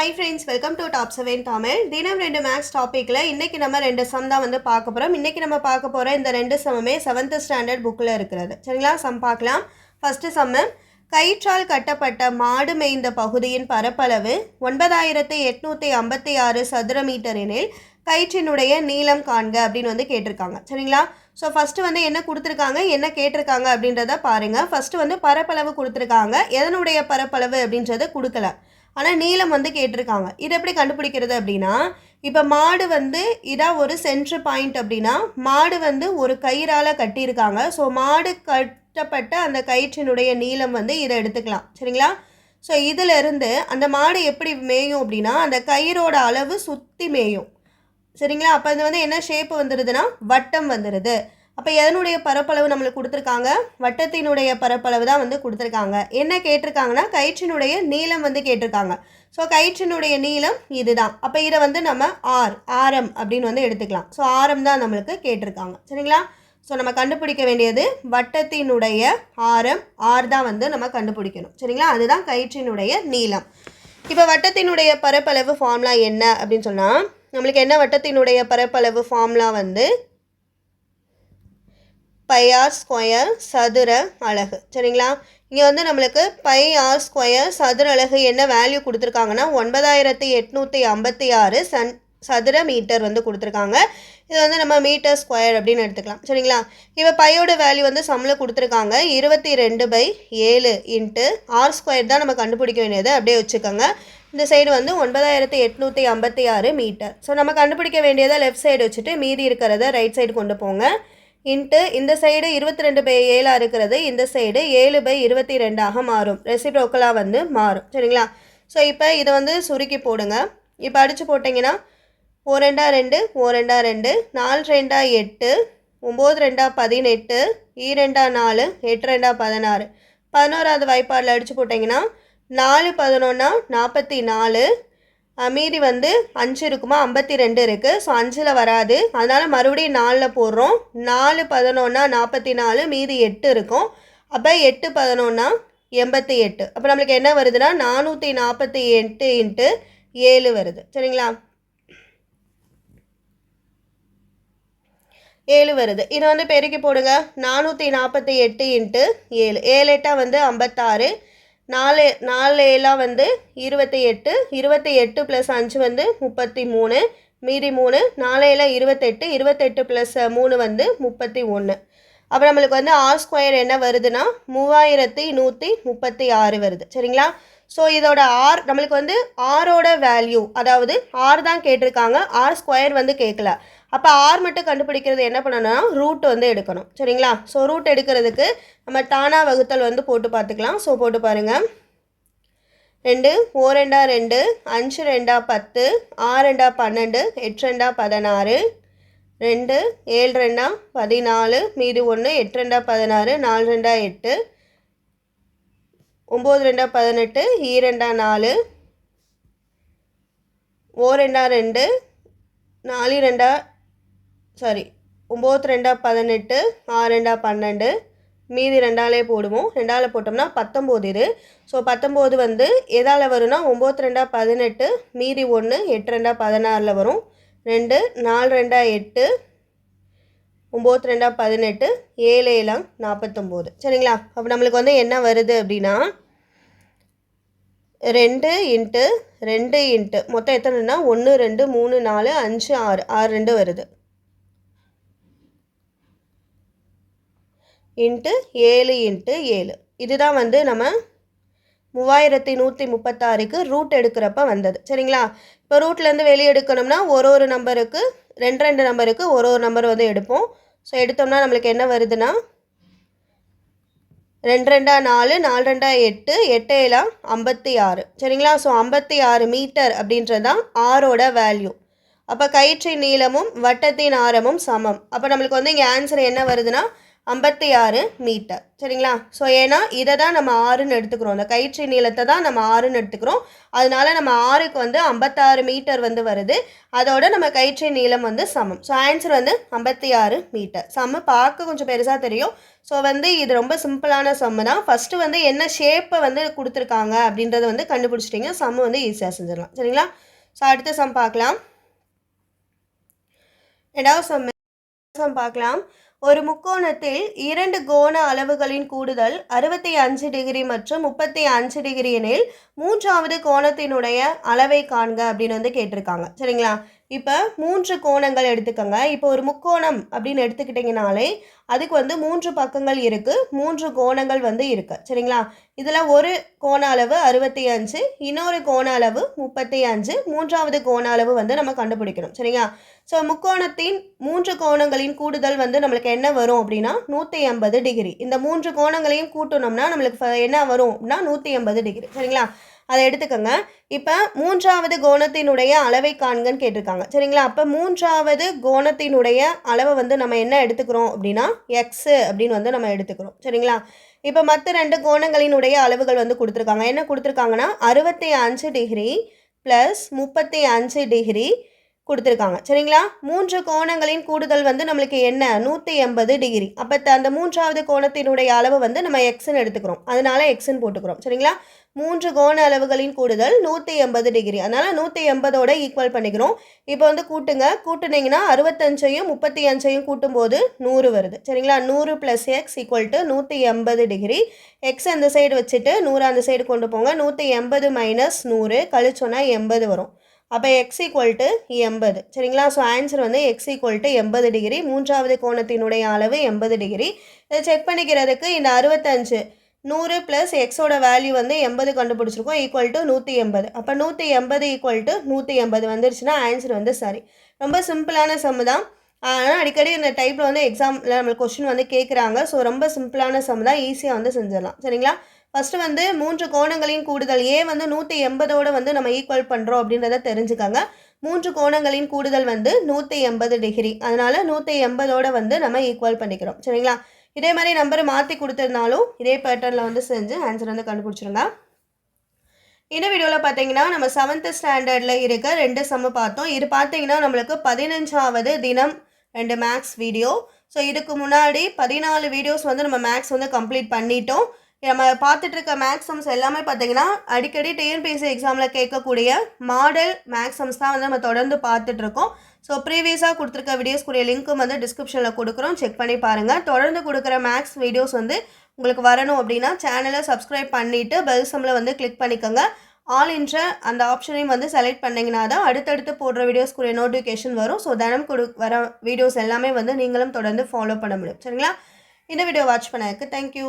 Hi friends welcome to top seven Tamil தினம் ரெண்டு maths டாப்பிக்கில் இன்றைக்கி நம்ம ரெண்டு சம் தான் வந்து பார்க்க போகிறோம் இன்றைக்கி நம்ம பார்க்க போகிற இந்த ரெண்டு சமமே செவன்த் ஸ்டாண்டர்ட் புக்கில் இருக்கிறது. சரிங்களா? சம் பார்க்கலாம். ஃபஸ்ட்டு சம்மு கயிற்றால் கட்டப்பட்ட மாடு மேய்ந்த பகுதியின் பரப்பளவு ஒன்பதாயிரத்து எட்நூற்றி ஐம்பத்தி ஆறு சதுர மீட்டர் எனில் கயிற்றினுடைய நீளம் காண்க அப்படின்னு வந்து கேட்டிருக்காங்க. சரிங்களா? ஸோ ஃபஸ்ட்டு வந்து என்ன கொடுத்துருக்காங்க? என்ன கேட்டிருக்காங்க அப்படின்றத பாருங்கள் ஃபஸ்ட்டு வந்து பரப்பளவு கொடுத்துருக்காங்க. எதனுடைய பரப்பளவு அப்படின்றத கொடுக்கல. ஆனால் நீளம் வந்து கேட்டிருக்காங்க. இது எப்படி கண்டுபிடிக்கிறது அப்படின்னா இப்போ மாடு வந்து இதான் ஒரு சென்ட்ரு பாயிண்ட் அப்படின்னா மாடு வந்து ஒரு கயிறால் கட்டியிருக்காங்க. ஸோ மாடு கட்டப்பட்ட அந்த கயிற்றினுடைய நீளம் வந்து இதை எடுத்துக்கலாம். சரிங்களா? ஸோ இதிலிருந்து அந்த மாடு எப்படி மேயும் அப்படின்னா அந்த கயிறோட அளவு சுற்றி மேயும். சரிங்களா? அப்போ இது வந்து என்ன ஷேப் வந்துடுதுன்னா வட்டம் வந்துடுது அப்போ எதனுடைய பரப்பளவு நம்மளுக்கு கொடுத்துருக்காங்க? வட்டத்தினுடைய பரப்பளவு தான் வந்து கொடுத்துருக்காங்க. என்ன கேட்டிருக்காங்கன்னா கயிற்றினுடைய நீளம் வந்து கேட்டிருக்காங்க. ஸோ கயிற்றினுடைய நீளம் இதுதான். அப்போ இதை வந்து நம்ம ஆர் ஆரம் அப்படின்னு வந்து எடுத்துக்கலாம். ஸோ ஆரம் தான் நம்மளுக்கு கேட்டிருக்காங்க. சரிங்களா? ஸோ நம்ம கண்டுபிடிக்க வேண்டியது வட்டத்தினுடைய ஆரம் ஆர் தான் வந்து நம்ம கண்டுபிடிக்கணும். சரிங்களா? அதுதான் கயிற்றினுடைய நீளம். இப்போ வட்டத்தினுடைய பரப்பளவு ஃபார்முலா என்ன அப்படின்னு சொன்னால் நம்மளுக்கு என்ன வட்டத்தினுடைய பரப்பளவு ஃபார்முலா வந்து பை ஆர் ஸ்கொயர் சதுர அலகு. சரிங்களா? இங்கே வந்து நம்மளுக்கு பை ஆர் ஸ்கொயர் சதுர அழகு என்ன வேல்யூ கொடுத்துருக்காங்கன்னா ஒன்பதாயிரத்தி எட்நூற்றி ஐம்பத்தி ஆறு சன் சதுர மீட்டர் வந்து கொடுத்துருக்காங்க. இது வந்து நம்ம மீட்டர் ஸ்கொயர் அப்படின்னு எடுத்துக்கலாம். சரிங்களா? இப்போ பையோட வேல்யூ வந்து சம்மில் கொடுத்துருக்காங்க இருபத்தி ரெண்டு பை ஏழு இன்ட்டு ஆர் ஸ்கொயர் தான் நம்ம கண்டுபிடிக்க வேண்டியது. அப்படியே வச்சுக்கோங்க. இந்த சைடு வந்து ஒன்பதாயிரத்தி எட்நூற்றி ஐம்பத்தி ஆறு மீட்டர் ஸோ நம்ம கண்டுபிடிக்க வேண்டியதை லெஃப்ட் சைடு வச்சுட்டு மீதி இருக்கிறத ரைட் சைடு கொண்டு போங்க. இன்ட்டு இந்த சைடு இருபத்தி ரெண்டு பை ஏழாக இருக்கிறது இந்த சைடு ஏழு பை இருபத்தி ரெண்டாக மாறும். ரெசிப்ரோக்கலாக வந்து மாறும். சரிங்களா? ஸோ இப்போ இதை வந்து சுருக்கி போடுங்க. இப்போ அடித்து போட்டிங்கன்னா ஓ ரெண்டா ரெண்டு ஓ ரெண்டா ரெண்டு நாலு ரெண்டா எட்டு ஒம்பது ரெண்டா பதினெட்டு ஈ ரெண்டா நாலு எட்டு ரெண்டா பதினாறு. பதினோராவது வாய்ப்பாடில் அடித்து போட்டிங்கன்னா நாலு பதினொன்னா நாற்பத்தி நாலு மீதி வந்து அஞ்சு இருக்குமா? ஐம்பத்தி ரெண்டு இருக்குது ஸோ அஞ்சில் வராது. அதனால் மறுபடியும் நாலில் போடுறோம். நாலு பதினொன்னா நாற்பத்தி நாலு மீதி எட்டு இருக்கும். அப்போ எட்டு பதினொன்னா எண்பத்தி எட்டு. அப்போ நம்மளுக்கு என்ன வருதுன்னா நானூற்றி நாற்பத்தி எட்டு இன்ட்டு ஏழு வருது. சரிங்களா? ஏழு வருது. இதை வந்து பெருக்கி போடுங்க. நானூற்றி நாற்பத்தி எட்டு இன்ட்டு ஏழு. ஏழு எட்டாக வந்து ஐம்பத்தாறு. நாலு நாலேலாம் வந்து இருபத்தி எட்டு இருபத்தி எட்டு ப்ளஸ் அஞ்சு வந்து முப்பத்தி மூணு மீதி மூணு நாலேல இருபத்தெட்டு இருபத்தெட்டு ப்ளஸ் மூணு வந்து முப்பத்தி ஒன்று அப்போ நம்மளுக்கு வந்து ஆர் ஸ்கொயர் என்ன வருதுன்னா மூவாயிரத்தி நூற்றி முப்பத்தி ஆறு வருது. சரிங்களா? ஸோ இதோட ஆர் நம்மளுக்கு வந்து ஆரோட வேல்யூ அதாவது ஆர் தான் கேட்டிருக்காங்க. ஆர் ஸ்கொயர் வந்து கேட்கல அப்போ ஆர் மட்டும் கண்டுபிடிக்கிறது என்ன பண்ணணும்னா ரூட் வந்து எடுக்கணும். சரிங்களா? ஸோ ரூட் எடுக்கிறதுக்கு நம்ம தானா வகுத்தல் வந்து போட்டு பார்த்துக்கலாம். ஸோ போட்டு பாருங்கள் ரெண்டு ஓ ரெண்டா ரெண்டு அஞ்சு ரெண்டா பத்து ஆறு ரெண்டா பன்னெண்டு எட்டு ரெண்டா பதினாறு ரெண்டு ஏழு ரெண்டா பதினாலு மீது ஒன்று எட்டு ரெண்டா பதினாறு நாலு ரெண்டா எட்டு ஒம்பது ரெண்டா பதினெட்டு ஈ ரெண்டா நாலு ஓ ரெண்டா ரெண்டு நாலு ரெண்டா சாரி ஒம்பது ரெண்டா பதினெட்டு ஆறு ரெண்டா பன்னெண்டு மீதி ரெண்டாலே போடுவோம். ரெண்டாவில் போட்டோம்னா பத்தொம்போது இது. ஸோ பத்தொம்போது வந்து எதால் வரும்னா ஒம்பது ரெண்டா பதினெட்டு மீதி ஒன்று எட்டு ரெண்டா பதினாறில் வரும். ரெண்டு நாலு ரெண்டா எட்டு ஒம்பது ரெண்டா பதினெட்டு ஏழு ஏழாம் நாற்பத்தொம்போது சரிங்களா? அப்போ நம்மளுக்கு வந்து என்ன வருது அப்படின்னா ரெண்டு இன்ட்டு ரெண்டு இன்ட்டு மொத்தம் எத்தனைன்னா ஒன்று ரெண்டு மூணு நாலு அஞ்சு ஆறு ஆறு ரெண்டு வருது. இன்ட்டு ஏழு இன்ட்டு ஏழு. இதுதான் வந்து நம்ம மூவாயிரத்தி நூற்றி முப்பத்தாறுக்கு ரூட் எடுக்கிறப்ப வந்தது. சரிங்களா? இப்போ ரூட்லேருந்து வெளியே எடுக்கணும்னா ஒரு ஒரு நம்பருக்கு ரெண்டு ரெண்டு நம்பருக்கு ஒரு ஒரு நம்பர் வந்து எடுப்போம். ஸோ எடுத்தோம்னா நம்மளுக்கு என்ன வருதுன்னா ரெண்டு ரெண்டா நாலு நாலு ரெண்டா எட்டு எட்டேலாம் ஐம்பத்தி ஆறு. சரிங்களா? ஸோ ஐம்பத்தி ஆறு மீட்டர் அப்படின்றது தான் ஆரோட வேல்யூ அப்போ கயிற்றின் நீளமும் வட்டத்தின் ஆரமும் சமம். அப்போ நம்மளுக்கு வந்து இங்கே ஆன்சர் என்ன வருதுன்னா ஐம்பத்தி ஆறு மீட்டர். சரிங்களா? ஸோ ஏன்னா இதை தான் நம்ம ஆறுன்னு எடுத்துக்கிறோம். அந்த கயிற்று நீளத்தை தான் நம்ம ஆறுன்னு எடுத்துக்கிறோம். அதனால நம்ம ஆறுக்கு வந்து ஐம்பத்தாறு மீட்டர் வந்து வருது. அதோட நம்ம கயிற்று நீளம் வந்து சமம். ஸோ ஆன்சர் வந்து ஐம்பத்தி ஆறு மீட்டர். சம்மு பார்க்க கொஞ்சம் பெருசாக தெரியும். ஸோ வந்து இது ரொம்ப சிம்பிளான சம்மு தான். ஃபஸ்ட்டு வந்து என்ன ஷேப்பை வந்து கொடுத்துருக்காங்க அப்படின்றத வந்து கண்டுபிடிச்சிட்டிங்க. சம்மு வந்து ஈஸியாக செஞ்சிடலாம். சரிங்களா? ஸோ அடுத்த சம் பார்க்கலாம். ரெண்டாவது சம் சம் பார்க்கலாம். ஒரு முக்கோணத்தில் இரண்டு கோண அளவுகளின் கூடுதல் அறுபத்தி அஞ்சு டிகிரி மற்றும் முப்பத்தி அஞ்சு டிகிரி எனில் மூன்றாவது கோணத்தினுடைய அளவை காண்க அப்படின்னு வந்து கேட்டிருக்காங்க. சரிங்களா? இப்போ மூன்று கோணங்கள் எடுத்துக்கோங்க. இப்போ ஒரு முக்கோணம் அப்படின்னு எடுத்துக்கிட்டிங்கனாலே அதுக்கு வந்து மூன்று பக்கங்கள் இருக்குது மூன்று கோணங்கள் வந்து இருக்குது சரிங்களா? இதில் ஒரு கோண அளவு அறுபத்தி அஞ்சு இன்னொரு கோண அளவு முப்பத்தி அஞ்சு மூன்றாவது கோண அளவு வந்து நம்ம கண்டுபிடிக்கணும். சரிங்களா? ஸோ முக்கோணத்தின் மூன்று கோணங்களின் கூடுதல் வந்து நம்மளுக்கு என்ன வரும் அப்படின்னா நூற்றி ஐம்பது டிகிரி. இந்த மூன்று கோணங்களையும் கூட்டணும்னா நம்மளுக்கு என்ன வரும் அப்படின்னா நூற்றி ஐம்பது டிகிரி. சரிங்களா? அதை எடுத்துக்கோங்க. இப்போ மூன்றாவது கோணத்தினுடைய அளவை காண்கன்னு கேட்டிருக்காங்க. சரிங்களா? அப்போ மூன்றாவது கோணத்தினுடைய அளவை வந்து நம்ம என்ன எடுத்துக்கிறோம் அப்படின்னா எக்ஸு அப்படின்னு வந்து நம்ம எடுத்துக்கிறோம். சரிங்களா? இப்போ மற்ற ரெண்டு கோணங்களினுடைய அளவுகள் வந்து கொடுத்துருக்காங்க. என்ன கொடுத்துருக்காங்கன்னா அறுபத்தி அஞ்சு டிகிரி ப்ளஸ் முப்பத்தி அஞ்சு டிகிரி கொடுத்துருக்காங்க. சரிங்களா? மூன்று கோணங்களின் கூடுதல் வந்து நம்மளுக்கு என்ன? நூற்றி எண்பது டிகிரி. அப்போ அந்த மூன்றாவது கோணத்தினுடைய அளவு வந்து நம்ம எக்ஸ்ன்னு எடுத்துக்கிறோம். அதனால எக்ஸ்ன்னு போட்டுக்கிறோம். சரிங்களா? மூன்று கோண அளவுகளின் கூடுதல் நூற்றி எண்பது டிகிரி. அதனால் நூற்றி எண்பதோட ஈக்குவல் பண்ணிக்கிறோம். இப்போ வந்து கூட்டுங்க. கூட்டுனீங்கன்னா அறுபத்தஞ்சையும் முப்பத்தி அஞ்சையும் கூட்டும்போது நூறு வருது. சரிங்களா? நூறு ப்ளஸ் எக்ஸ் ஈக்குவல் டு நூற்றி எண்பது டிகிரி. எக்ஸ் அந்த சைடு வச்சுட்டு நூறு அந்த சைடு கொண்டு போங்க. நூற்றி எண்பது மைனஸ் நூறு. கழிச்சோன்னா எண்பது வரும். அப்போ எக்ஸ் ஈக்குவல் டு எண்பது. சரிங்களா? ஸோ ஆன்சர் வந்து எக்ஸ் ஈக்குவல் டு எண்பது டிகிரி மூன்றாவது கோணத்தினுடைய அளவு எண்பது டிகிரி இதை செக் பண்ணிக்கிறதுக்கு இந்த அறுபத்தஞ்சு நூறு ப்ளஸ் எக்ஸோட வேல்யூ வந்து எண்பது கண்டுபிடிச்சிருக்கோம். ஈக்குவல் டு நூற்றி எண்பது. அப்போ நூற்றி எண்பது ஈக்குவல் டு நூற்றி எண்பது வந்துருச்சுன்னா ஆன்சர் வந்து சரி. ரொம்ப சிம்பிளான சம் தான். ஆனால் அடிக்கடி இந்த டைப்பில் வந்து எக்ஸாமில் நம்மளுக்கு கொஸ்டின் வந்து கேட்குறாங்க ஸோ ரொம்ப சிம்பிளான சம் தான். ஈஸியாக வந்து செஞ்சிடலாம். சரிங்களா? ஃபஸ்ட்டு வந்து மூன்று கோணங்களின் கூடுதல். ஏ வந்து நூற்றி எண்பதோடு வந்து நம்ம ஈக்குவல் பண்ணுறோம் அப்படின்றத தெரிஞ்சுக்கோங்க. மூன்று கோணங்களின் கூடுதல் வந்து நூற்றி எண்பது டிகிரி அதனால் நூற்றி எண்பதோடு வந்து நம்ம ஈக்குவல் பண்ணிக்கிறோம். சரிங்களா? இதே மாதிரி நம்பரை மாற்றி கொடுத்துருந்தாலும் இதே பேட்டர்னில் வந்து செஞ்சு ஆன்சர் வந்து கண்டுபிடிச்சிருங்க. இந்த வீடியோவில் பார்த்தீங்கன்னா நம்ம செவன்த்து ஸ்டாண்டர்டில் இருக்க ரெண்டு சம்மு பார்த்தோம். இது பார்த்தீங்கன்னா நம்மளுக்கு பதினஞ்சாவது தினம் ரெண்டு மேக்ஸ் வீடியோ ஸோ இதுக்கு முன்னாடி பதினாலு வீடியோஸ் வந்து நம்ம மேக்ஸ் வந்து கம்ப்ளீட் பண்ணிட்டோம். நம்ம பார்த்துட்ருக்க மேக்ஸ் சம்ஸ் எல்லாமே பார்த்தீங்கன்னா அடிக்கடி டிஎன்பிஎஸ்சி எக்ஸாமில் கேட்கக்கூடிய மாடல் மேக்ஸ் சம்ஸ் தான் வந்து நம்ம தொடர்ந்து பார்த்துட்ருக்கோம். ஸோ ப்ரீவியஸாக கொடுத்துருக்க வீடியோஸ்க்குரிய லிங்க்கும் வந்து டிஸ்கிரிப்ஷனில் கொடுக்குறோம். செக் பண்ணி பாருங்கள் தொடர்ந்து கொடுக்குற மேக்ஸ் வீடியோஸ் வந்து உங்களுக்கு வரணும் அப்படின்னா சேனலை சப்ஸ்கிரைப் பண்ணிவிட்டு பெல் சம்மில் வந்து கிளிக் பண்ணிக்கோங்க. ஆல் இன்ற அந்த ஆப்ஷனையும் வந்து செலக்ட் பண்ணிங்கன்னா தான் அடுத்தடுத்து போடுற வீடியோஸ்க்குரிய நோட்டிஃபிகேஷன் வரும். ஸோ தினம் கொடு வர வீடியோஸ் எல்லாமே வந்து நீங்களும் தொடர்ந்து ஃபாலோ பண்ண முடியும். சரிங்களா? இந்த வீடியோ வாட்ச் பண்ணதுக்கு தேங்க்யூ